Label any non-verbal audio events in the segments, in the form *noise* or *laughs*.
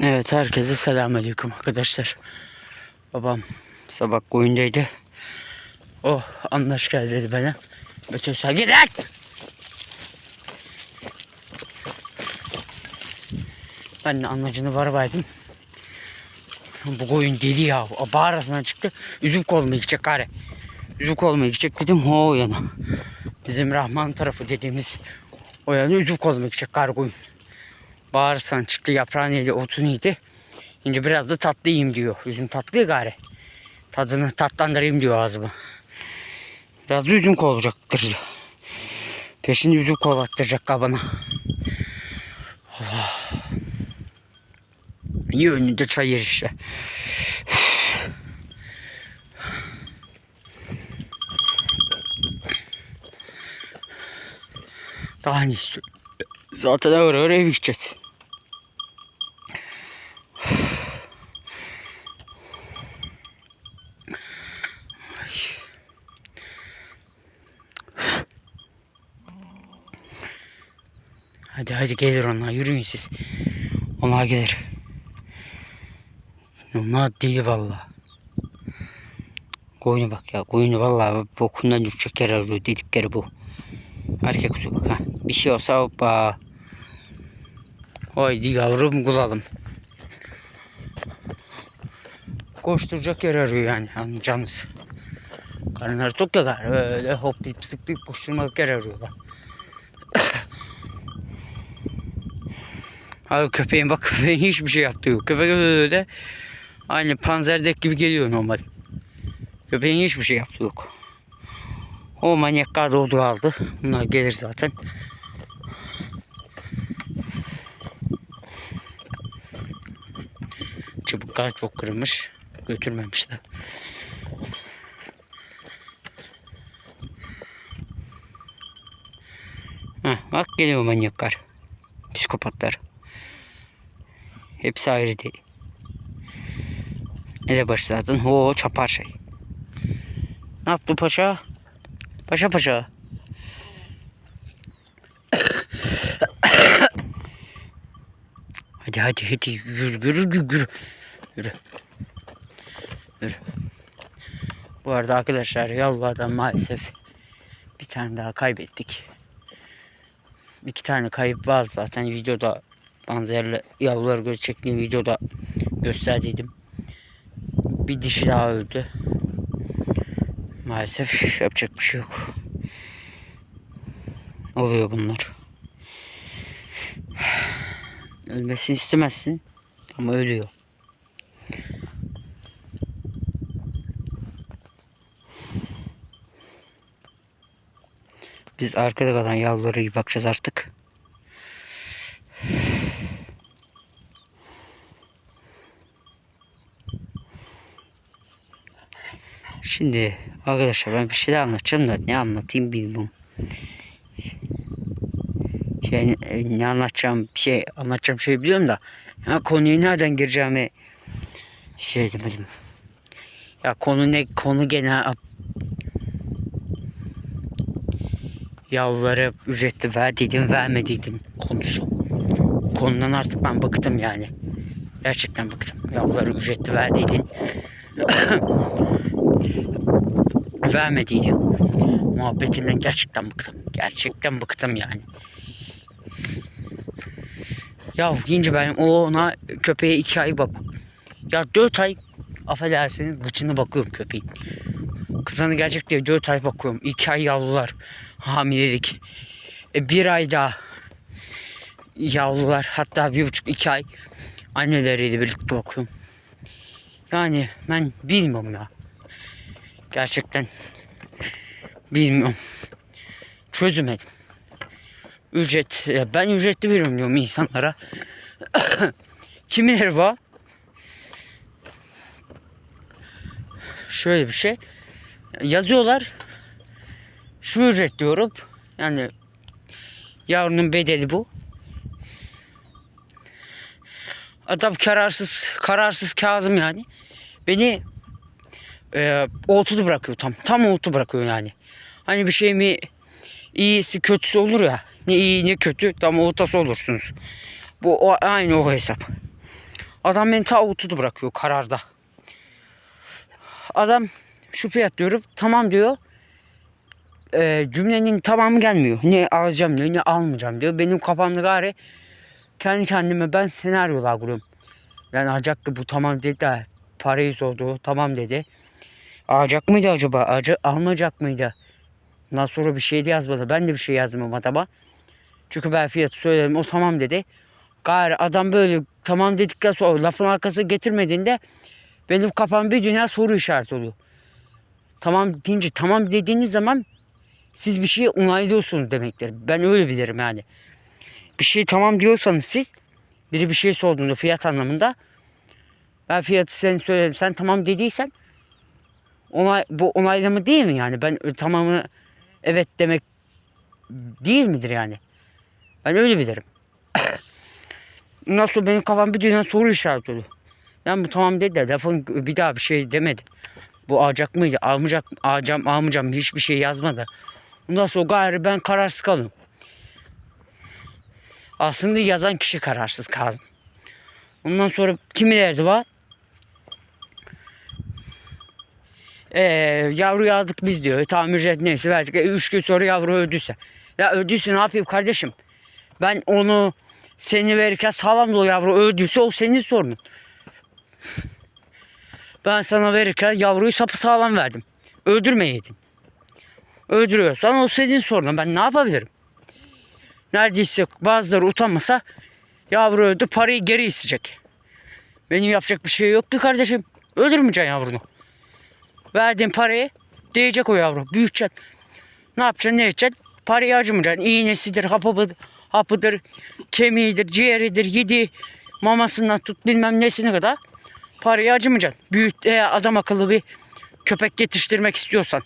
Evet herkese selamünaleyküm arkadaşlar. Babam sabah koyundaydı. Oh anlaş gel dedi bana. Git lan! Ben de anlacını varbaydım. Bu koyun deli ya. Bağırasından çıktı. Üzüm kolma gidecek gari. Üzüm kolma gidecek dedim. O yana. Bizim Rahman tarafı dediğimiz o yana üzüm kolma gidecek gari koyun. Bağırsan çıktı yaprağını yedi, otunu yedi. Şimdi biraz da tatlı yiyeyim diyor. Üzüm tatlı ya gari. Tadını tatlandırayım diyor ağzıma. Biraz da üzüm kolacaktır. Peşinde üzüm kolattıracak kabana. Allah. İyi önünde çay yer işte. Daha ne istiyor? Zaten ağır ağır ev gideceğiz. Hadi gelir onlar yürüyün siz. Onlar gelir. Onlar deli valla. Koyunu bak ya koyunu valla bokundan düşecek yer arıyor dedikleri bu. Erkek kutu bak ha. Bir şey olsa hoppa. Haydi yavrum bulalım. Koşturacak yer arıyor yani anlayacağınız. Karınları tok ya öyle hoplayıp zıplayıp koşturmak yer arıyorlar. Abi köpeğin bak *laughs* köpeğin hiçbir şey yaptığı yok. Köpek öyle aynı panzerdek gibi geliyor normal. Köpeğin hiçbir şey yaptığı yok. O manyaklar doldu aldı. Bunlar gelir zaten. Çubuklar çok kırılmış. Götürmemişler. Heh, bak geliyor manyaklar. Psikopatlar. Hepsi ayrı değil. Elebaşı zaten ho çapar şey. Ne yaptı paşa? Paşa paşa. hadi hadi hadi yürü yürü yürü yürü. Yürü. Bu arada arkadaşlar Yalva'dan maalesef bir tane daha kaybettik. İki tane kayıp var zaten videoda benzerli yavrular göz çektiğim videoda gösterdiydim. Bir dişi daha öldü. Maalesef yapacak bir şey yok. Oluyor bunlar. Ölmesini istemezsin ama ölüyor. Biz arkada kalan yavrulara iyi bakacağız artık. Şimdi arkadaşlar ben bir şeyler anlatacağım da ne anlatayım bilmiyorum. Şey, ne anlatacağım şey anlatacağım şey biliyorum da ya konuyu nereden gireceğimi şey demedim. Ya konu ne konu gene yavrulara ücretli verdiydim vermediydim konusu. Konudan artık ben bıktım yani. Gerçekten bıktım. Yavrulara ücretli verdiydin. Vermediydin. Muhabbetinden gerçekten bıktım. Gerçekten bıktım yani. Ya yiyince ben ona köpeğe iki ay bak. Ya dört ay affedersiniz gıçını bakıyorum köpeğin. Kızını gelecek diye dört ay bakıyorum. İki ay yavrular. Hamilelik. E, bir ay daha yavrular. Hatta bir buçuk iki ay anneleriyle birlikte bakıyorum. Yani ben bilmiyorum ya. Gerçekten bilmiyorum. Çözemedim. Ücret, ya ben ücretli veriyorum diyorum insanlara. *coughs* Kimileri var? Şöyle bir şey. Yazıyorlar. Şu ücret diyorum. Yani yavrunun bedeli bu. Adam kararsız, kararsız Kazım yani. Beni e, oltudu bırakıyor tam. Tam oltu bırakıyor yani. Hani bir şey mi iyisi kötüsü olur ya. Ne iyi ne kötü tam ortası olursunuz. Bu o, aynı o hesap. Adam beni ta otudu bırakıyor kararda. Adam şu fiyat diyorum tamam diyor. Ee, cümlenin tamamı gelmiyor. Ne alacağım diyor ne almayacağım diyor. Benim kafamda gari kendi kendime ben senaryolar kuruyorum. Yani alacaktı bu tamam dedi de parayı sordu tamam dedi. Alacak mıydı acaba? Alacak, almayacak mıydı? Ondan sonra bir şey de yazmadı. Ben de bir şey yazmıyorum adama. Çünkü ben fiyatı söyledim. O tamam dedi. Gayrı adam böyle tamam dedikten sonra lafın arkası getirmediğinde benim kafam bir dünya soru işareti oluyor. Tamam deyince tamam dediğiniz zaman siz bir şeyi onaylıyorsunuz demektir. Ben öyle bilirim yani. Bir şey tamam diyorsanız siz biri bir şey sorduğunda fiyat anlamında ben fiyatı sen söyledim sen tamam dediysen onay, bu onaylama değil mi yani? Ben ö- tamamını evet demek değil midir yani? Ben öyle bilirim. *coughs* Nasıl benim kafam bir dünya soru işareti oluyor. Yani bu tamam dedi de lafın bir daha bir şey demedi. Bu alacak mıydı? Almayacak, alacağım, almayacağım hiçbir şey yazmadı. Ondan sonra gayrı ben kararsız kalıyorum. Aslında yazan kişi kararsız kaldı. Ondan sonra kimileri var? Ee, yavruyu aldık biz diyor. Tamam ücret neyse verdik. E, üç gün sonra yavru öldüyse. Ya öldüyse ne yapayım kardeşim? Ben onu seni verirken sağlam o yavru öldüyse o senin sorunun. Ben sana verirken yavruyu sapı sağlam verdim. Öldürmeyeydin. Öldürüyorsan o senin sorunun. Ben ne yapabilirim? Neredeyse bazıları utanmasa yavru öldü parayı geri isteyecek. Benim yapacak bir şey yok ki kardeşim. Öldürmeyeceksin yavrunu. Verdiğin parayı değecek o yavru. Büyüteceksin. Ne yapacaksın ne edeceksin? Parayı acımayacaksın. İğnesidir, hapıdır, hapıdır, kemiğidir, ciğeridir, yedi mamasından tut bilmem nesine kadar. Parayı acımayacaksın. Büyüt, eğer adam akıllı bir köpek yetiştirmek istiyorsan.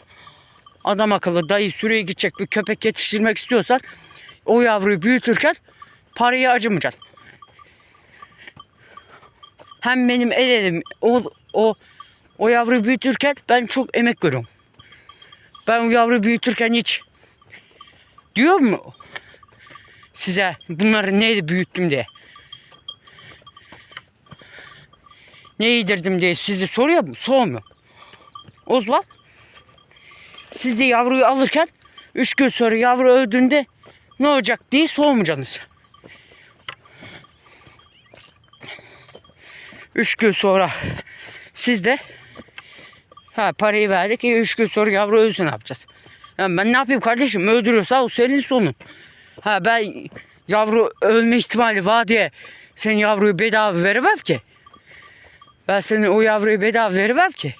Adam akıllı dayı süreye gidecek bir köpek yetiştirmek istiyorsan o yavruyu büyütürken parayı acımayacaksın. Hem benim el elim o, o, o yavruyu büyütürken ben çok emek görüyorum. Ben o yavruyu büyütürken hiç diyor mu size bunları neydi büyüttüm diye. Ne yedirdim diye sizi soruyor mu? Sormuyor. O zaman siz de yavruyu alırken üç gün sonra yavru öldüğünde ne olacak diye sormayacaksınız. Üç gün sonra siz de ha parayı verdik ya üç gün sonra yavru ölsün ne yapacağız? Ya ben ne yapayım kardeşim öldürüyorsa o senin sonun. Ha ben yavru ölme ihtimali var diye sen yavruyu bedava veremem ki. Ben senin o yavruyu bedava veremem ki.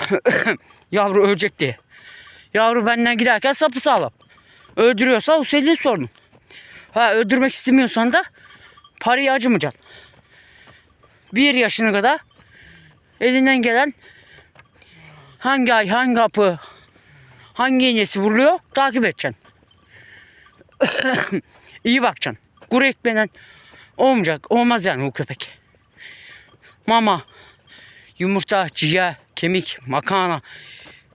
*coughs* Yavru ölecek diye. Yavru benden giderken sapı sağlam. Öldürüyorsa o senin sorunun. Ha öldürmek istemiyorsan da parayı acımayacaksın. Bir yaşına kadar elinden gelen hangi ay hangi apı hangi iğnesi vuruluyor takip edeceksin. *coughs* İyi bakacaksın. Kuru ekmeğinden olmayacak. Olmaz yani o köpek. Mama, yumurta, ciğer, kemik, makarna.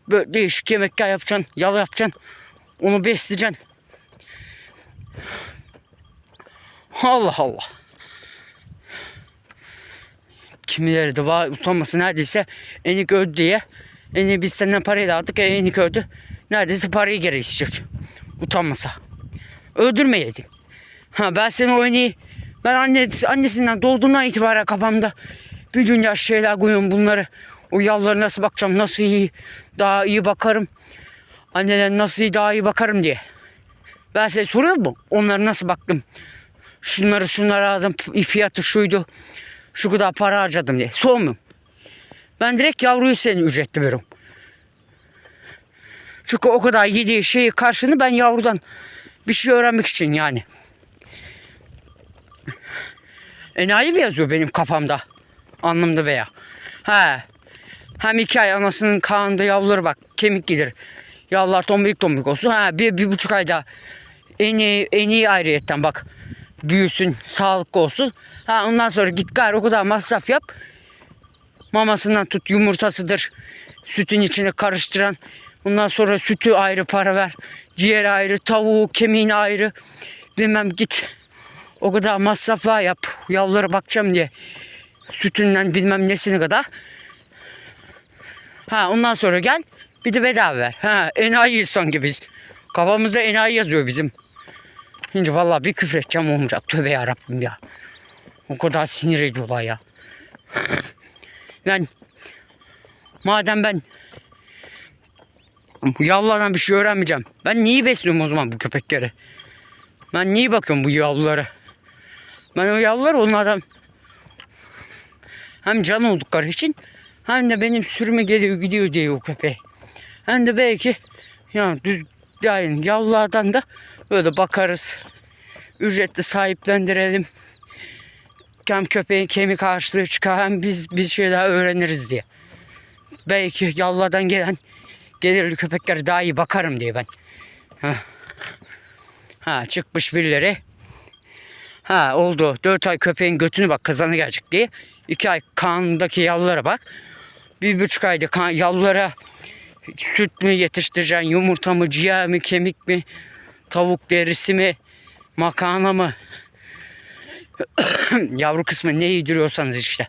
Böyle değişik yemekler yapacaksın. Yal yapacaksın. Onu besleyeceksin. Allah Allah. Kimileri de var utanması neredeyse enik öldü diye. Eni biz senden parayı da aldık. e, Enik öldü. Neredeyse parayı geri isteyecek. Utanmasa. Öldürmeyeydin. Ha ben seni oynayı ben anne, annesinden doğduğundan itibaren kafamda bir dünya şeyler koyuyorum bunları. O yavrulara nasıl bakacağım, nasıl iyi, daha iyi bakarım. Anneler nasıl iyi, daha iyi bakarım diye. Ben size soruyor mu? Onlara nasıl baktım? Şunları şunları aldım, fiyatı şuydu. Şu kadar para harcadım diye. Sormuyorum. Ben direkt yavruyu senin ücretli veriyorum. Çünkü o kadar yediği şeyi karşını ben yavrudan bir şey öğrenmek için yani. Enayi mi yazıyor benim kafamda? Anlamda veya. He. Hem iki ay anasının karnında yavruları bak kemik gelir. Yavrular tombik tombik olsun. Ha bir, bir buçuk ayda en iyi, en iyi ayrıyetten bak. Büyüsün, sağlıklı olsun. Ha ondan sonra git gari o kadar masraf yap. Mamasından tut yumurtasıdır. Sütün içine karıştıran. Ondan sonra sütü ayrı para ver. Ciğer ayrı, tavuğu, kemiğini ayrı. Bilmem git. O kadar masraflar yap. Yavrulara bakacağım diye. Sütünden bilmem nesine kadar. Ha ondan sonra gel bir de bedava ver. Ha enayi insan gibiyiz. Kafamızda enayi yazıyor bizim. Şimdi vallahi bir küfür edeceğim olmayacak. Tövbe yarabbim ya. O kadar sinir ediyorlar ya. *laughs* Yani madem ben bu yavrulardan bir şey öğrenmeyeceğim. Ben niye besliyorum o zaman bu köpekleri? Ben niye bakıyorum bu yavrulara? Ben o yavrular onlardan hem can oldukları için hem de benim sürüme geliyor gidiyor diye o köpeğe. Hem de belki yani düz yani yavrulardan da böyle bakarız. Ücretli sahiplendirelim. Hem köpeğin kemik harçlığı çıkar hem biz bir şeyler öğreniriz diye. Belki yavrulardan gelen gelirli köpeklere daha iyi bakarım diye ben. Ha, ha çıkmış birileri. Ha oldu. 4 ay köpeğin götünü bak kazanı gelecek diye. 2 ay kanındaki yavrulara bak. Bir buçuk ayda kan, yavrulara süt mü yetiştireceksin, yumurta mı, ciğer mi, kemik mi, tavuk derisi mi, makarna mı? *coughs* Yavru kısmı ne yediriyorsanız işte.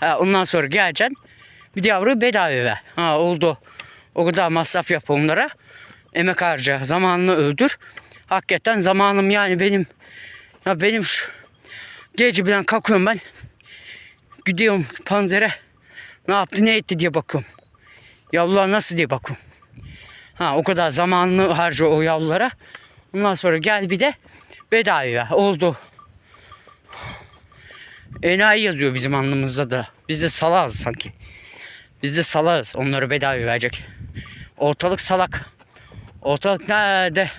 Ha, ondan sonra geleceksin. Bir yavru bedava ver. Ha oldu. O kadar masraf yap onlara. Emek harca. Zamanını öldür. Hakikaten zamanım yani benim ya benim şu gece bilen kalkıyorum ben. Gidiyorum panzere. Ne yaptı ne etti diye bakıyorum. Yavrular nasıl diye bakıyorum. Ha o kadar zamanını harca o yavrulara. Ondan sonra gel bir de bedava ver. Oldu. Enayi yazıyor bizim alnımızda da. Biz de salağız sanki. Biz de salağız. Onları bedava verecek. Ortalık salak. Ortalık nerede?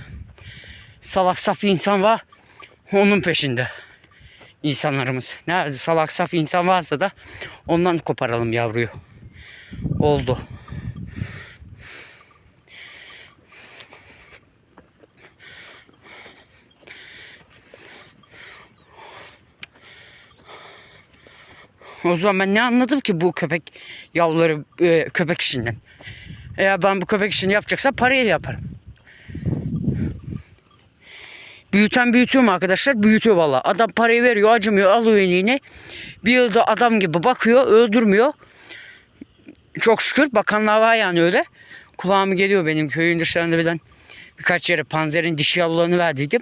Salak saf insan var. Onun peşinde. İnsanlarımız. Nerede salak saf insan varsa da ondan koparalım yavruyu. Oldu. O zaman ben ne anladım ki bu köpek yavruları e, köpek işinden? Eğer ben bu köpek işini yapacaksam parayla yaparım. Büyüten büyütüyor mu arkadaşlar? Büyütüyor valla. Adam parayı veriyor, acımıyor, alıyor eniğini. Bir yılda adam gibi bakıyor, öldürmüyor. Çok şükür bakanlar var yani öyle. Kulağımı geliyor benim köyün dışlarında bilen birkaç yere panzerin dişi yavrularını verdiydim.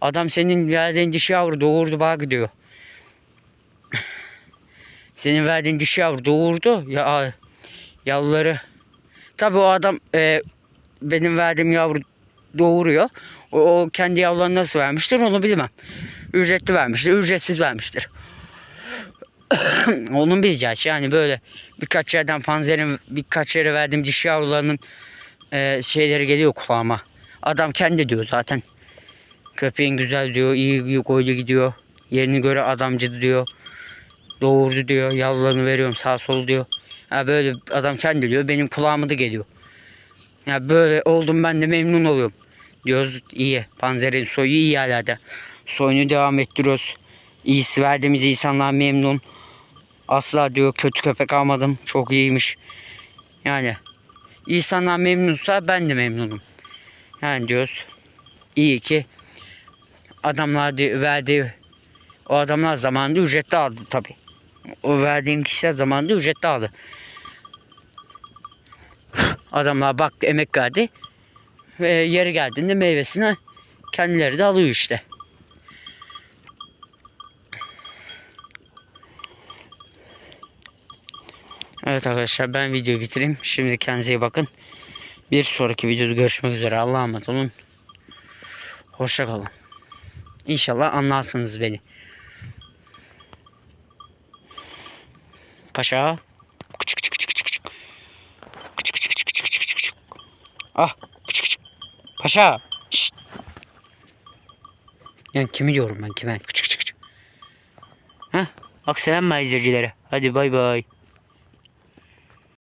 Adam senin verdiğin dişi yavru doğurdu bak gidiyor. Senin verdiğin dişi yavru doğurdu. Ya yavruları. Tabii o adam e, benim verdiğim yavru doğuruyor. O, o kendi yavrularını nasıl vermiştir onu bilmem. Ücretli vermiştir, ücretsiz vermiştir. *coughs* Onun bileceği şey yani böyle birkaç yerden panzerin birkaç yere verdiğim dişi yavrularının e, şeyleri geliyor kulağıma. Adam kendi diyor zaten. Köpeğin güzel diyor, iyi, koydu gidiyor. Yerini göre adamcı diyor. Doğurdu diyor, yavrularını veriyorum sağ sol diyor. Ya böyle adam kendi diyor, benim kulağıma da geliyor. Ya böyle oldum ben de memnun oluyorum. Diyoruz iyi. Panzer'in soyu iyi hala da. Soyunu devam ettiriyoruz. İyisi verdiğimiz insanlar memnun. Asla diyor kötü köpek almadım. Çok iyiymiş. Yani insanlar memnunsa ben de memnunum. Yani diyoruz iyi ki adamlar di- verdiği o adamlar zamanında ücretli aldı tabi. O verdiğim kişiler zamanında ücretli aldı. Adamlar baktı emek verdi. Ve yeri geldiğinde meyvesini kendileri de alıyor işte. Evet arkadaşlar ben videoyu bitireyim. Şimdi kendinize iyi bakın. Bir sonraki videoda görüşmek üzere. Allah'a emanet olun. Hoşça kalın. İnşallah anlarsınız beni. Paşa. Küçük küçük küçük küçük küçük. Küçük küçük küçük küçük küçük. Ah küçük küçük. Paşa. Şşt. Yani kimi diyorum ben kime? Küçük küçük küçük. Heh. Bak selam izleyicilere. Hadi bay bay.